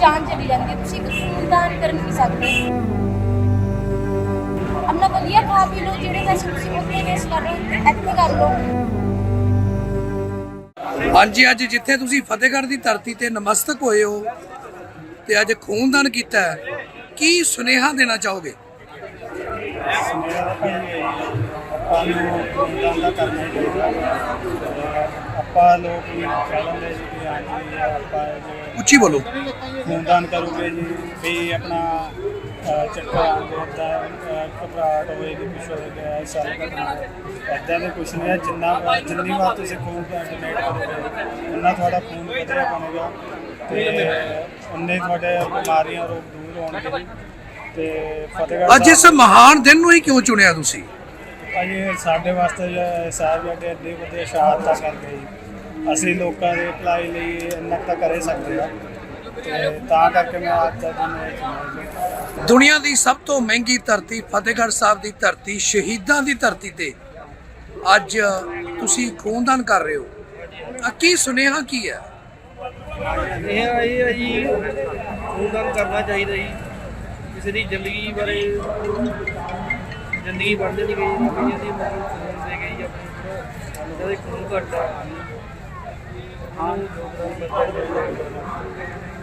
ਜਾਨ ਚਲੀ ਜਾਂਦੀ ਹੈ ਤੁਸੀਂ ਇੱਕ ਖੂਨਦਾਨ ਕਰ ਨਹੀਂ ਸਕਦੇ ਆਪਣਾ ਵਧੀਆ ਖਾ ਪੀ ਲਓ, ਜਿਹੜੇ ਪੈਸੇ ਤੁਸੀਂ ਉੱਥੇ ਵੇਸਟ ਕਰ ਰਹੇ ਹੋ, ਇੱਥੇ ਕਰ ਲਓ। ਹਾਂਜੀ, ਅੱਜ ਜਿੱਥੇ ਤੁਸੀਂ ਫਤਿਹਗੜ੍ਹ ਦੀ ਧਰਤੀ ਤੇ ਨਮਸਤਕ ਹੋਏ ਹੋ ਤੇ ਅੱਜ ਖੂਨਦਾਨ ਕੀਤਾ ਹੈ, ਕੀ ਸੁਨੇਹਾ ਦੇਣਾ ਚਾਹੋਗੇ? ਆਪਾਂ ਨੂੰ ਖੂਨਦਾਨ ਦਾ ਕਰਨਾ ਹੀ। ਚਾਹੀਦਾ ਆਪਾਂ ਲੋਕ ਵੀ ਕਹਿ ਲੈਂਦੇ ਜੀ ਕਿ ਹਾਂਜੀ ਆਪਾਂ ਜੇ ਉੱਚੀ ਬੋਲੋ। ਖੂਨਦਾਨ ਕਰੋਗੇ ਜੀ ਵੀ ਆਪਣਾ ਆਉਂਦੇ ਤਾਂ ਘਬਰਾਹਟ ਹੋਏਗੀ ਕੁਛ ਹੋਏਗਾ ਸਾਰਾ ਘਟਨਾ ਇੱਦਾਂ ਦੇ ਕੁਛ ਨਹੀਂ ਹੈ ਜਿੰਨਾ ਜਿੰਨੀ ਵਾਰ ਤੁਸੀਂ ਖੂਨ ਡੋਨੇਟ ਕਰੋਗੇ ਉਨਾ ਤੁਹਾਡਾ ਖੂਨ ਵਧੀਆ ਬਣੇਗਾ ਤੇ ਉਨੇ ਤੁਹਾਡੇ ਬਿਮਾਰੀਆਂ ਰੋਗ ਦੂਰ ਹੋਣਗੇ ਤੇ ਫਤਿਹਗੜ੍ਹ ਅੱਜ ਇਸ ਮਹਾਨ ਦਿਨ ਨੂੰ ਹੀ ਕਿਉਂ ਚੁਣਿਆ ਤੁਸੀਂ? ਭਾਜੀ ਸਾਡੇ ਵਾਸਤੇ ਸਾਹਿਬ ਜਿਹੜੇ ਇੰਨੀ ਵਧੀਆ ਸ਼ਹਾਦਤਾਂ ਕਰ ਗਏ ਜੀ। ਅਸੀਂ ਲੋਕਾਂ ਦੇ ਭਲਾਈ ਲਈ ਇੰਨਾ ਕੁ ਤਾਂ ਕਰ ਹੀ ਸਕਦੇ ਆ ਤੇ ਤਾਂ ਕਰਕੇ ਮੈਂ ਅੱਜ ਦਾ ਦਿਨ ਇਹ ਚੁਣਿਆ ਜੀ। ਦੁਨੀਆ ਦੀ ਸਭ ਤੋਂ ਮਹਿੰਗੀ ਧਰਤੀ ਫਤਿਹਗੜ੍ਹ ਸਾਹਿਬ ਦੀ ਧਰਤੀ ਸ਼ਹੀਦਾਂ ਦੀ ਧਰਤੀ ਤੇ ਅੱਜ ਤੁਸੀਂ ਖੂਨਦਾਨ ਕਰ ਰਹੇ ਹੋ ਆ ਕੀ ਸੁਨੇਹਾ ਕੀ ਹੈ ਇਹ ਇਹ ਹੈ ਜੀ ਖੂਨਦਾਨ ਕਰਨਾ ਚਾਹੀਦਾ ਜੀ ਕਿਸੇ ਦੀ ਜ਼ਿੰਦਗੀ ਬਾਰੇ ਜ਼ਿੰਦਗੀ ਬਣਦੇ ਨਹੀਂ ਗਈ ਕਈਆਂ ਦੀ ਮਤਲਬ ਖੂਨ ਦੇ ਗਈ ਆਪਣੀ ਜਦੋਂ ਖੂਨ ਘਟਦਾ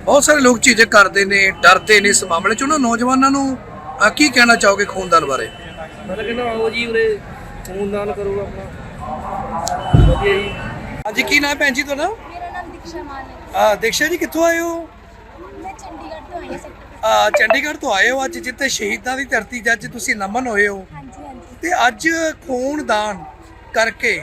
ਬਹੁਤ ਸਾਰੇ ਲੋਕ ਝਿਜਕ ਕਰਦੇ ਨੇ ਡਰਦੇ ਨੇ ਇਸ ਮਾਮਲੇ 'ਚ। ਉਹਨਾਂ ਨੌਜਵਾਨਾਂ ਨੂੰ ਆ ਕੀ ਕਹਿਣਾ ਚਾਹੋਗੇ ਖੂਨਦਾਨ ਬਾਰੇ? ਮੈਂ ਤਾਂ ਕਹਿੰਦਾ ਆਓ ਜੀ ਉਰੇ ਖੂਨਦਾਨ ਕਰੋ ਆਪਣਾ। ਵਧੀਆ ਜੀ। ਹਾਂਜੀ ਕੀ ਨਾਮ ਹੈ ਭੈਣ ਜੀ ਤੁਹਾਡਾ? ਮੇਰਾ ਨਾਮ ਦੀਕਸ਼ਾ ਮਾਨ ਹੈ। ਆ ਦੀਕਸ਼ਾ ਜੀ ਕਿੱਥੋਂ ਆਏ ਹੋ? ਮੈਂ ਚੰਡੀਗੜ੍ਹ ਤੋਂ ਆਈ ਹਾਂ। ਸੈਕਟਰ ਚੰਡੀਗੜ੍ਹ ਤੋਂ ਆਏ ਹੋ ਅੱਜ ਜਿੱਥੇ ਸ਼ਹੀਦਾਂ ਦੀ ਧਰਤੀ ਅੱਜ ਤੁਸੀਂ ਨਮਨ ਹੋਏ ਹੋ। ਹਾਂਜੀ ਹਾਂਜੀ। ਤੇ ਅੱਜ ਖੂਨਦਾਨ ਕਰਕੇ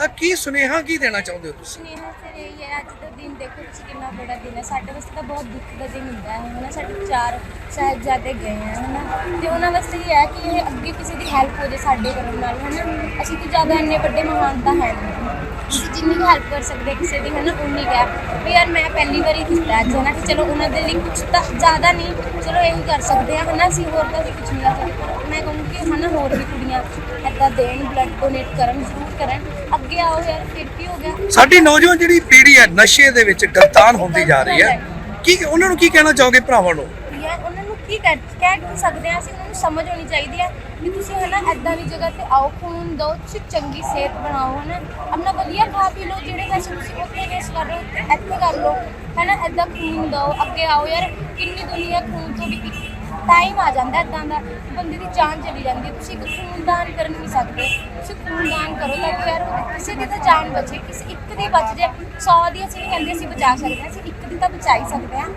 ਆ ਕੀ ਸੁਨੇਹਾ ਕੀ ਦੇਣਾ ਚਾਹੁੰਦੇ ਹੋ ਤੁਸੀਂ? ਸੁਨੇਹਾ ਫਿਰ ਇਹ ਹੈ ਅੱਜ ਦਾ ਦਿਨ ਦੇਖੋ ਤੁਸੀਂ ਕਿੰਨਾ ਬੜਾ ਦਿਨ ਹੈ। ਸਾਡੇ ਵਾਸਤੇ ਤਾਂ ਬਹੁਤ ਦੁੱਖ ਦਾ ਦਿਨ ਹੁੰਦਾ ਹੈ। ਹਨਾ ਸਾਡੇ ਚਾਰ ਸਾਹਿਬਜ਼ਾਦੇ ਗਏ ਹਨਾ ਤੇ ਉਹਨਾਂ ਵਾਸਤੇ ਇਹ ਹੈ ਕਿ ਇਹ ਅੱਗੇ ਕਿਸੇ ਦੀ ਹੈਲਪ ਹੋ ਜੇ ਸਾਡੇ ਕਰਨ ਨਾਲ ਹਨਾ। ਅਸੀਂ ਜ਼ਿਆਦਾ ਇੰਨੇ ਵੱਡੇ ਮਹਾਨ ਤਾਂ ਹੈ ਨਹੀਂ। ਅਸੀਂ ਜਿੰਨੀ ਹੈਲਪ ਕਰ ਸਕਦੇ ਕਿਸੇ ਦੀ ਹਨਾ ਉਨੀ ਹੈ। ਵੀ ਯਾਰ ਮੈਂ ਪਹਿਲੀ ਵਾਰੀ ਕੀਤਾ ਅੱਜ ਹਨਾ ਕਿ ਚਲੋ ਉਹਨਾਂ ਦੇ ਲਈ ਕੁਝ ਤਾਂ ਜ਼ਿਆਦਾ ਨਹੀਂ ਚਲੋ ਇਹੀ ਕਰ ਸਕਦੇ ਆ ਹਨਾ ਅਸੀਂ ਹੋਰ ਤਾਂ ਅਸੀਂ ਕੁਝ ਨਹੀਂ ਕਰ ਸਕਦੇ। ਮੈਂ ਕਹੂੰਗੀ ਕਿ ਹਨਾ ਹੋਰ ਵੀ ਕੁੜੀਆਂ ਏਦਾਂ ਦੇਣ ਬਲੱਡ ਡੋਨੇਟ ਕਰਨ ਜ਼ਰੂਰ ਕਰਨ। ਅੱਗੇ ਆਓ ਯਾਰ ਫਿਰ ਕੀ ਹੋ ਗਿਆ? ਸਾਡੀ ਨੌਜਵਾਨ ਜਿਹੜੀ ਪੀੜ੍ਹੀ ਹੈ ਨਸ਼ੇ ਦੇ ਵਿੱਚ ਗਲਤਾਨ ਹੁੰਦੀ ਜਾ ਰਹੀ ਹੈ। ਕੀ ਉਹਨਾਂ ਨੂੰ ਕੀ ਕਹਿਣਾ ਚਾਹੋਗੇ ਭਰਾਵਾਂ ਨੂੰ? ਨੂੰ ਕੀ ਕਹਿ ਕਹਿ ਕੀ ਸਕਦੇ ਆ ਅਸੀਂ ਉਹਨਾਂ ਨੂੰ ਸਮਝ ਹੋਣੀ ਚਾਹੀਦੀ ਹੈ ਕਿ ਤੁਸੀਂ ਹਨਾ ਐਦਾਂ ਦੀ ਜਗ੍ਹਾ ਤੇ ਆਓ ਖੂਨ ਦਿਓ ਤੁਸੀਂ ਚੰਗੀ ਸਿਹਤ ਬਣਾਓ ਹਨਾ? ਆਪਣਾ ਵਧੀਆ ਖਾ ਪੀ ਲਓ ਜਿਹੜੇ ਪੈਸੇ ਤੁਸੀਂ ਉੱਥੇ ਵੇਸਟ ਕਰ ਰਹੇ ਹੋ ਇੱਥੇ ਕਰ ਲਓ ਹਨਾ? ਐਦਾਂ ਖੂਨ ਦਿਓ ਅੱਗੇ ਆਓ ਯਾਰ ਕਿੰਨੀ ਦੁਨੀਆ ਖੂਨ ਤੋਂ ਵੀ ਟਾਈਮ ਆ ਜਾਂਦਾ ਐਦਾਂ ਦਾ ਬੰਦੇ ਦੀ ਜਾਨ ਚਲੀ ਜਾਂਦੀ ਹੈ। ਤੁਸੀਂ ਇੱਕ ਖੂਨਦਾਨ ਕਰ ਨਹੀਂ ਸਕਦੇ। ਤੁਸੀਂ ਖੂਨਦਾਨ ਕਰੋ ਤਾਂ ਕਿ ਯਾਰ ਕਿਸੇ ਦੀ ਤਾਂ ਜਾਨ ਬਚੇ ਕਿਸੇ ਇੱਕ ਦੀ ਬਚ ਜਾਏ। 100 ਦੀ ਅਸੀਂ ਨਹੀਂ ਕਹਿੰਦੇ ਅਸੀਂ ਬਚਾ ਸਕਦੇ ਹਾਂ, ਅਸੀਂ ਇੱਕ ਦੀ ਤਾਂ ਬਚਾ ਹੀ ਸਕਦੇ ਹਾਂ।